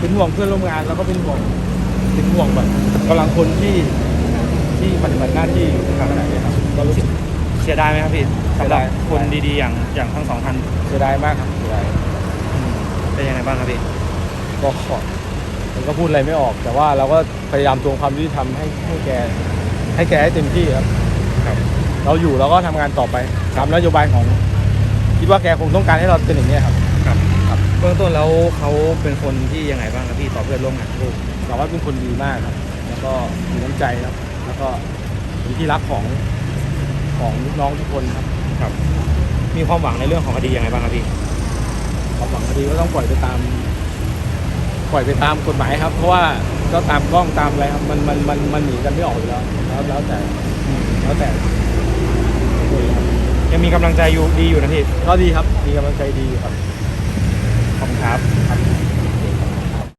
เป็นห่วงเพื่อนร่วมงานแล้วก็เป็นห่วงเป็นห่วงแบบกำลังคนที่ที่ปฏิบัติหน้าที่อยู่ขณะนี้ครับก็รู้สึกเสียดายไหมครับพี่เสีสำยหรัดาบยคนดีๆอย่างอย่างทั้งสองท่านเสียดายมากครับเสียดายเป็นยังไงบ้างครับพี่ก็ขอมันก็พูดอะไรไม่ออก แต่ว่าเราก็พยายามทวงความยุติธรรมให้ให้แกให้แกให้เต็มที่ครับครับเราอยู่เราก็ทำงานต่อไปตามนโยบายของ คิดว่าแกคงต้องการให้เราเป็นอย่างนี้ยครับครับครับ เบื้องต้นแล้วเขาเป็นคนที่ยังไงบ้างครับพี่ต่อเพื่อนร่วมงานลูกเราว่าเป็นคนดีมากครับ แล้วก็มีน้ำใจครับ แล้วก็เป็นที่รักของของลูกน้องทุกคนครับครับ มีความหวังในเรื่องของคดียังไงบ้างครับพี่ความหวังคดีก็ต้องปล่อยไปตาม ปล่อยไปตามกฎหมายครับ เพราะว่าก็ตามกล้องตามอะไรครับมันมันมันมันหนีกันไม่ออกอยู่แล้วแล้วแล้วแต่อืมแล้วแต่คนครับยังมีกำลังใจอยู่ดีอยู่นะพี่ก็ดีครับ มีกำลังใจดีอยู่ครับขอบคุณครับ ครับ